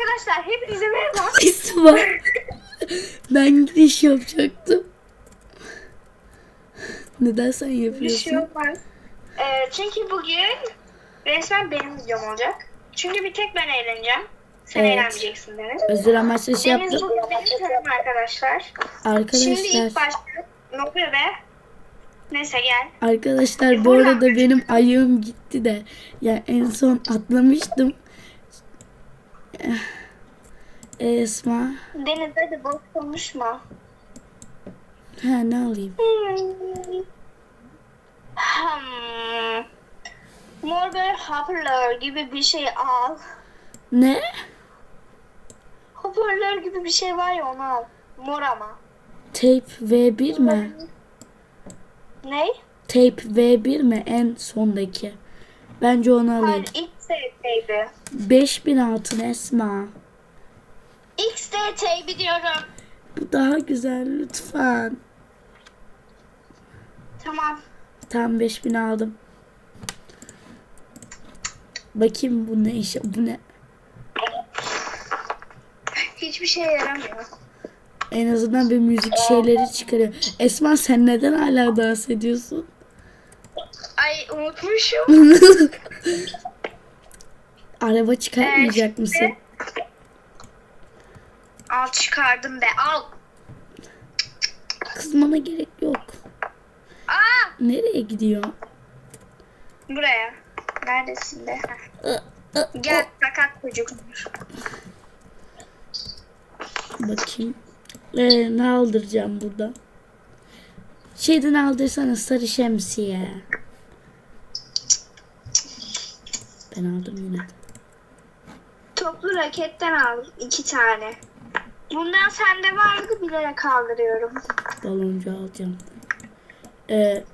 Arkadaşlar hepinize merhaba. Esma. ben giriş yapacaktım. Neden sen Bir şey yapıyorsun? olmaz. Ee, çünkü bugün resmen benim videom olacak. Çünkü bir tek ben eğleneceğim. Sen Evet. eğlenmeyeceksin Deniz. Özel amaçlı şey Deniz yaptım. bugün benim tanım arkadaşlar. Şimdi Arkadaşlar. ilk başta Nobel ve Neyse gel. Arkadaşlar bu arada benim ayağım gitti de. Ya en son atlamıştım. Eh, Esma. Deniz hadi boş konuşma. Ha ne alayım? Hmm. Mor böyle hoparlör gibi bir şey al. Ne? Hoparlör gibi bir şey var ya onu al. Mor ama. Tape V1 mi? Ne? Tape V1 mi en sondaki? Bence onu alayım. Hayır XDT'ydi. 5000 altın Esma. XDT'ydi diyorum. Bu daha güzel lütfen. Tamam. Tam 5000 aldım. Bakayım bu ne iş bu ne? Hiçbir şey yaramıyor. En azından bir müzik şeyleri çıkarıyor. Esma sen neden hala dans ediyorsun? Ay unutmuşum. Araba çıkartmayacak Evet. mısın? Al çıkardım be al. Kızmana gerek yok. Aa! Nereye gidiyor? Buraya. Neredesin be? Gel sakat çocuk. Bakayım. Ee, ne aldıracağım burada? Şeyden aldırsana sarı şemsiye. Ben aldım yine. Toplu raketten al iki tane. Bundan sende vardı bilerek kaldırıyorum. Baloncu alacağım. Ee,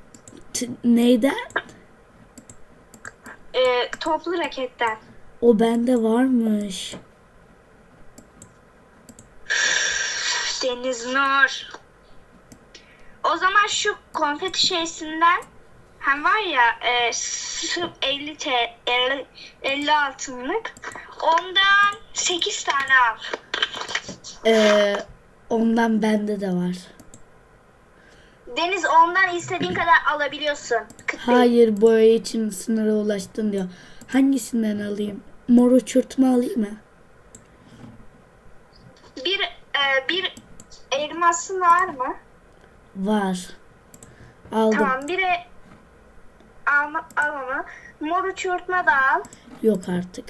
neyden? Ee, toplu raketten. O bende varmış. Deniz Nur. O zaman şu konfeti şeysinden hem var ya e, sırf 50 t 50, 50 altınlık ondan 8 tane al. Ee, ondan bende de var. Deniz ondan istediğin kadar alabiliyorsun. Kıt değil. Hayır boya için sınıra ulaştın diyor. Hangisinden alayım? Mor uçurtma alayım mı? Bir e, bir elması var mı? Var. Aldım. Tamam biri alma, al onu. Mor uçurtma da al. Yok artık.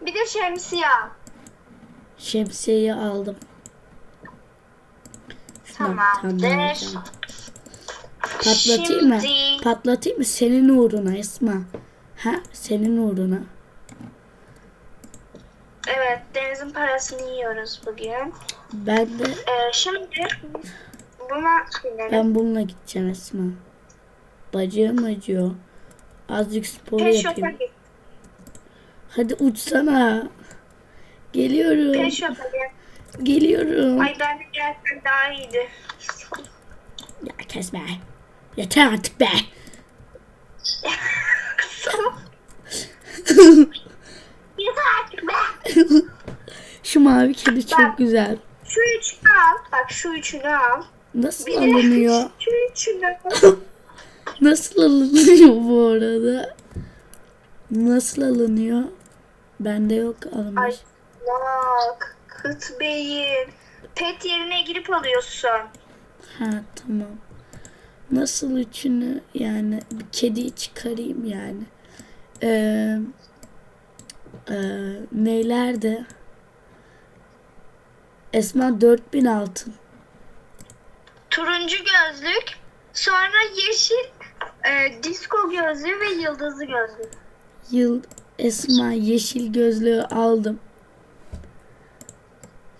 Bir de şemsiye al. Şemsiyeyi aldım. Daha Tamamdır. alacağım. Patlatayım mı? Şimdi- Patlatayım mı? Senin uğruna Esma. Ha? Senin uğruna. Evet Deniz'in parasını yiyoruz bugün. Ben de Ee, şimdi buna binelim. ben bununla gideceğim Esma. Bacağım acıyor. Azıcık spor Pet shop'a yapayım. git. Hadi uçsana. Geliyorum. Pet shop'a gel. Geliyorum. Ay ben de gelsem daha iyiydi. Ya. Yeter artık be. Yeter artık be. Şu mavi kedi çok güzel. Şu üçünü al. Bak şu üçünü al. Nasıl Bir de alınıyor? Nasıl alınıyor bu arada? Nasıl alınıyor? Bende yok Ay alınmış. bak. Kıt beyin. Pet yerine girip alıyorsun. Ha tamam. Nasıl üçünü yani bir kediyi çıkarayım yani. Ee, e, neylerde? Esma 4000 altın. Turuncu gözlük. Sonra yeşil e, disco gözlüğü ve yıldızlı gözlük. Yıl Esma yeşil gözlüğü aldım.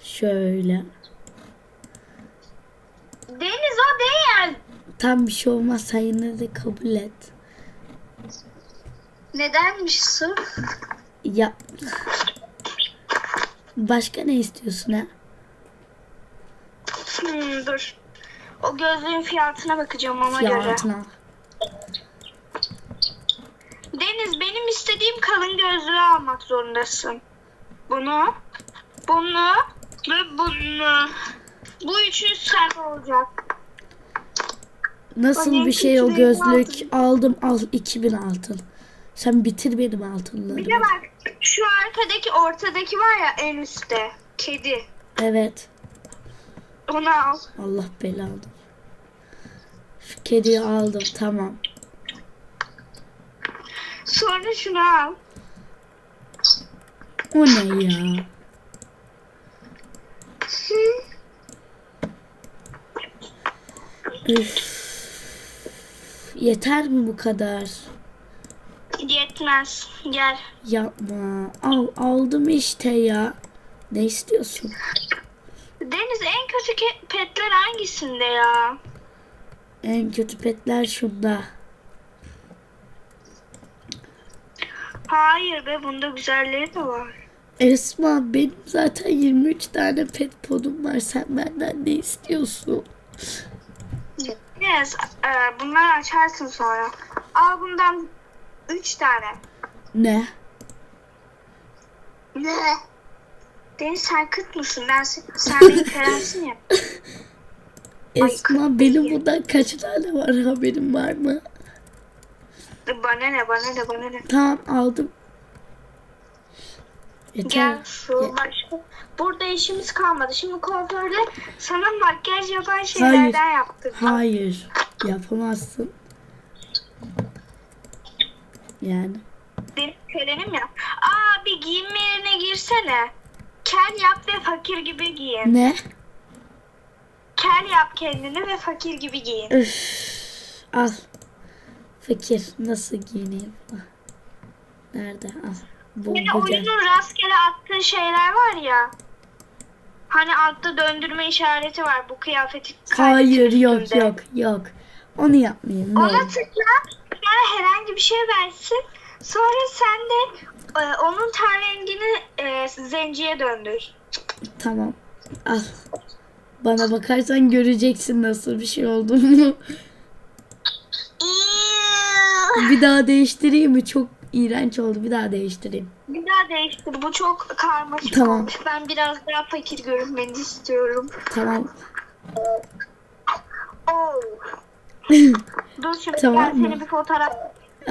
Şöyle. Deniz o değil. Tam bir şey olmaz sen yine de kabul et. Nedenmiş su? Ya Başka ne istiyorsun ha? Hmm, dur. O gözlüğün fiyatına bakacağım ona göre. Fiyatına. Deniz benim istediğim kalın gözlüğü almak zorundasın. Bunu, bunu ve bunu. Bu üçü sende olacak. Nasıl bir şey o küçüğü gözlük aldım al 2000 altın. Sen bitir benim Bir de bak şu arkadaki ortadaki var ya en üstte. Kedi. Evet. Onu al. Allah belanı. Kediyi aldım tamam. Sonra şunu al. O ne ya? Üf. Yeter mi bu kadar? Yetmez. Gel. Yapma. Al aldım işte ya. Ne istiyorsun? Deniz en kötü petler hangisinde ya? En kötü petler şunda. Hayır be bunda güzelleri de var. Esma benim zaten 23 tane pet podum var. Sen benden ne istiyorsun? Yes, e, bunları açarsın sonra. Al bundan 3 tane. Ne? Ne? Deniz sen kıt mısın? Ben sen, sen benim ya. Esma benim bundan kaç tane var haberin var mı? Bana ne bana ne bana ne. Tamam aldım. Yeter. Gel şu başka. Burada işimiz kalmadı. Şimdi kuaförde sana makyaj yapan şeylerden yaptım. Hayır. Yapamazsın. Yani. Benim kölenim ya. Aa bir giyinme yerine girsene. Kel yap ve fakir gibi giyin. Ne? Kel yap kendini ve fakir gibi giyin. Üf. Al. Fakir. Nasıl giyineyim? Ah. Nerede? Al. Bu Yani oyunun rastgele attığı şeyler var ya. Hani altta döndürme işareti var bu kıyafeti. Hayır yok üstünde. yok yok. Onu yapmayayım. Ne Ona olur. tıkla. Sonra herhangi bir şey versin. Sonra sen de e, onun ten rengini e, zenciye döndür. Tamam. Al. Bana bakarsan göreceksin nasıl bir şey olduğunu. bir daha değiştireyim mi? Çok iğrenç oldu. Bir daha değiştireyim. Bir daha değiştir. Bu çok karmaşık Tamam. olmuş. Ben biraz daha fakir görünmeni istiyorum. Tamam. Oh. Dur şimdi Tamam ben mı? seni bir fotoğraf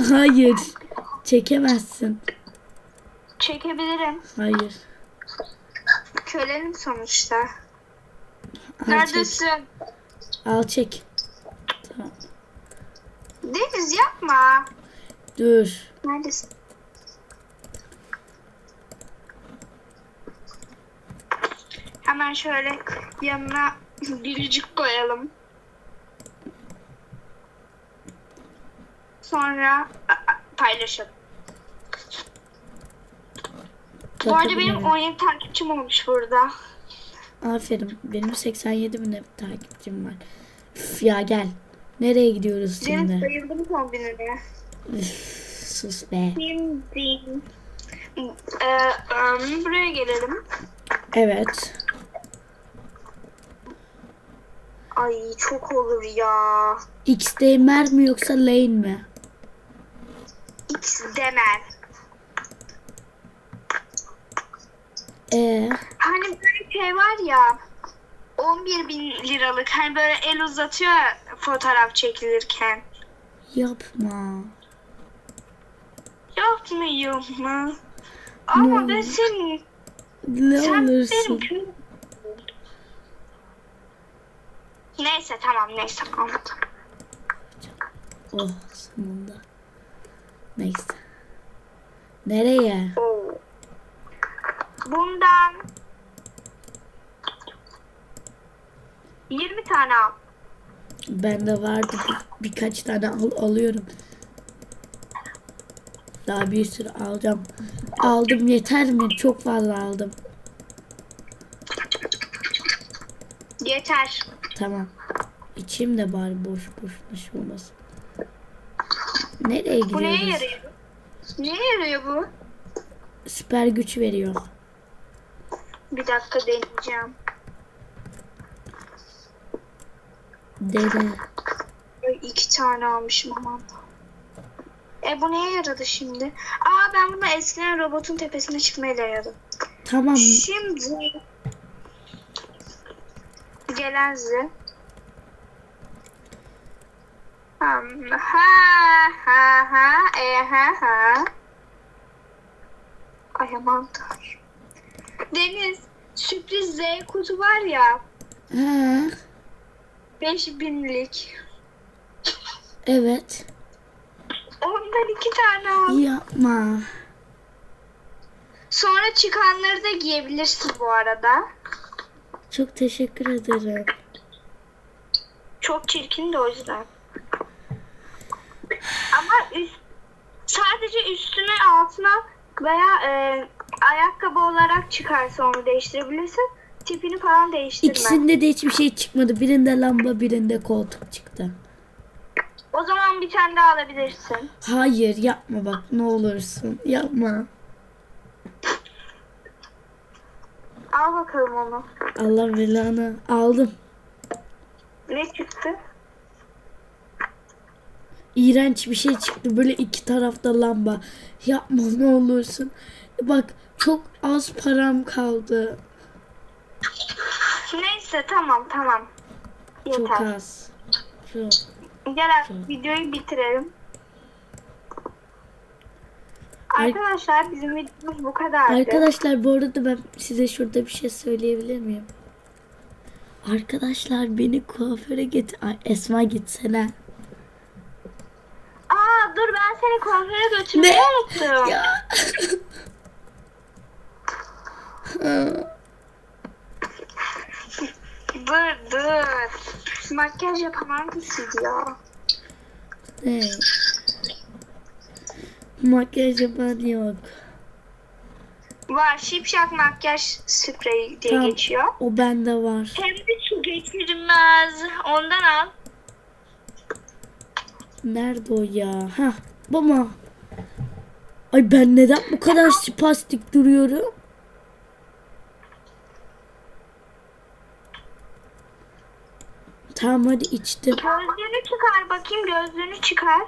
Hayır. Çekemezsin. çekebilirim. Hayır. Kölenim sonuçta. Neredesin? Al çek. Tamam. Deniz yapma. Dur. Neredesin? Hemen şöyle yanına gülücük koyalım. Sonra paylaşalım. Bu arada benim Bakabilirim. 17 takipçim olmuş burada. Aferin. Benim 87 bin takipçim var. Üf, ya gel. Nereye gidiyoruz şimdi? bayıldım kombinine. Üf, sus be. Şimdi ee, em, buraya gelelim. Evet. Ay çok olur ya. X'demer mi yoksa lane mi? X demen. Ee, Hani böyle şey var ya 11 bin liralık hani böyle el uzatıyor ya fotoğraf çekilirken. yapma. Yapmıyor mu? Ama Ne ben olur. senin Ne sen benim olursun. kö- Neyse tamam neyse anladım. Oh sonunda. Neyse. Nereye? Oo. Bundan 20 tane al. Bende vardı bir- birkaç tane al, alıyorum. Daha bir sürü alacağım. Aldım yeter mi? Çok fazla aldım. Yeter. Tamam. İçim de bari boş boşuna şey olmasın. Nereye Bu neye gidiyoruz? yarıyor? Neye yarıyor bu? Süper güç veriyor. Bir dakika deneyeceğim. Dene. Ay, iki tane almışım aman. E bu neye yaradı şimdi? Aa ben bunu eskiden robotun tepesine çıkmaya denedim. Tamam. Şimdi gelen. Ham, Ha ha ha e ha ha. Ay aman tanrım. Deniz sürpriz Z kutu var ya Ha, 5000'lik. evet. Ondan iki tane al. Yapma. Sonra çıkanları da giyebilirsin bu arada. Çok teşekkür ederim. Çok çirkin de o yüzden. Ama üst, sadece üstüne altına veya e, ayakkabı olarak çıkarsa onu değiştirebilirsin. Tipini falan değiştirme. İkisinde de hiçbir şey çıkmadı. Birinde lamba, birinde koltuk çıktı. O zaman bir tane daha alabilirsin. Hayır yapma bak ne olursun. Yapma. Al bakalım onu. Allah belanı. Aldım. Ne çıktı? İğrenç bir şey çıktı. Böyle iki tarafta lamba. Yapma ne olursun. Bak çok az param kaldı. Neyse tamam tamam. Çok Yeter. az. Çok. Gel artık videoyu bitirelim. Arkadaşlar bizim videomuz bu kadardı. Arkadaşlar bu arada ben size şurada bir şey söyleyebilir miyim? Arkadaşlar beni kuaföre git. Ay, Esma gitsene. Aa dur ben seni kuaföre götürmeyi Ne? unuttum. Dur dur. Makyaj yapan hangisiydi ya? ne? Makyaj yapan yok. Var şipşak makyaj spreyi diye Tamam. geçiyor. O bende var. Hem de su geçirmez. Ondan al. Nerede o ya? Ha, bu mu? Ay ben neden bu kadar spastik duruyorum? Tamam hadi içtim. Gözlüğünü çıkar bakayım gözlüğünü çıkar.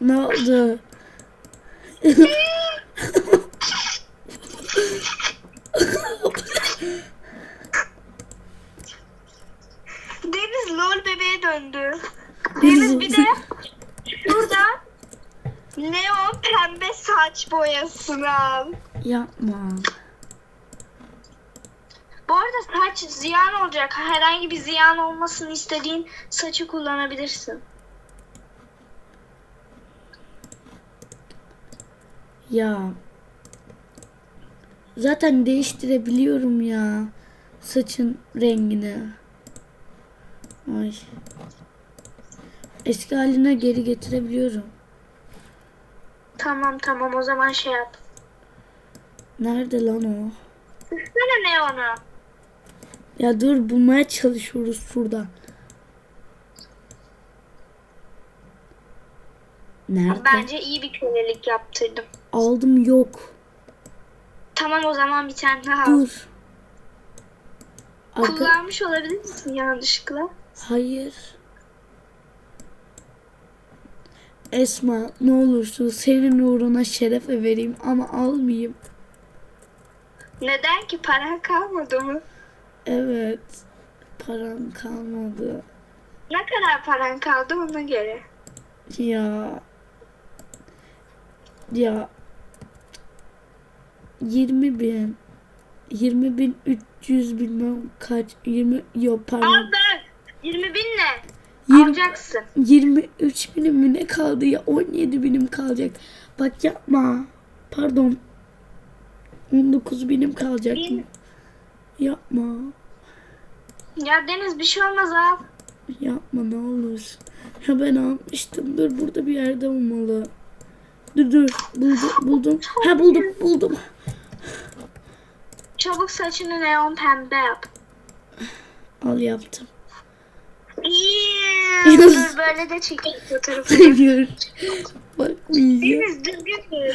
Ne oldu? Deniz lol bebeğe döndü. Deniz bir de burada neon pembe saç boyasını al. Yapma. Bu arada saç ziyan olacak. Herhangi bir ziyan olmasını istediğin saçı kullanabilirsin. Ya. Zaten değiştirebiliyorum ya. Saçın rengini. Ay. Eski haline geri getirebiliyorum. Tamam tamam o zaman şey yap. Nerede lan o? Üstüne neonu. Ya dur bulmaya çalışıyoruz şurada. Nerede? Bence iyi bir kölelik yaptırdım. Aldım yok. Tamam o zaman bir tane daha al. Dur. Arka... Kullanmış olabilir misin yanlışlıkla? Hayır. Esma ne olursun senin uğruna şerefe vereyim ama almayayım. Neden ki paran kalmadı mı? Evet. Param kalmadı. Ne kadar paran kaldı ona göre. Ya. Ya. 20 bin. 20 bin 300 bilmem kaç. 20 yok Al pardon. ben. 20 bin ne? 20, Alacaksın. 23 binim mi ne kaldı ya 17 binim kalacak. Bak yapma. Pardon. 19 binim kalacak. Bin. Yapma. Ya Deniz bir şey olmaz al. Yapma ne olur. Ya ben almıştım. Dur burada bir yerde olmalı. Dur dur. Buldum. Buldum. Ha buldum. Buldum. Çabuk saçını neon pembe yap. Al yaptım. İyi. Dur böyle de çekeyim fotoğrafı. Hayır. Bakmayacağım. Deniz düzgün dur.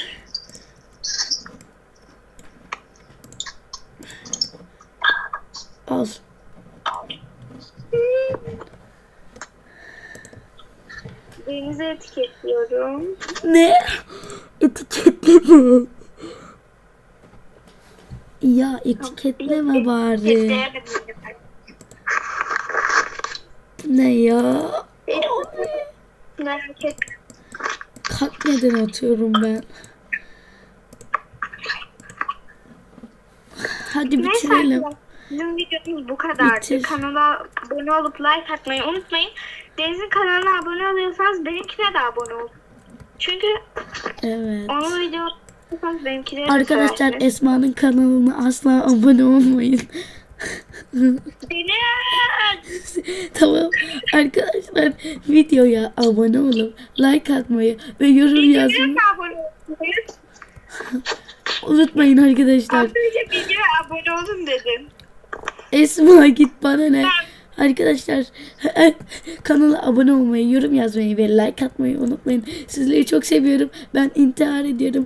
Al. Denize etiketliyorum. Ne? Etiketleme. Ya etiketleme bari. ne ya? Merak et. Kalk neden atıyorum ben? Hadi bitirelim. Neyse, Bizim videomuz bu kadardı. Bitir. Kanala abone olup like atmayı unutmayın. Deniz'in kanalına abone oluyorsanız benimkine de abone olun. Çünkü Evet. onun de Arkadaşlar. Esma'nın kanalına asla abone olmayın. Tamam. Arkadaşlar videoya abone olup like atmayı ve yorum yazmayı unutmayın arkadaşlar. Az önce videoya abone olun dedim. Esma git bana ne? Arkadaşlar kanala abone olmayı, yorum yazmayı ve like atmayı unutmayın. Sizleri çok seviyorum. Ben intihar ediyorum.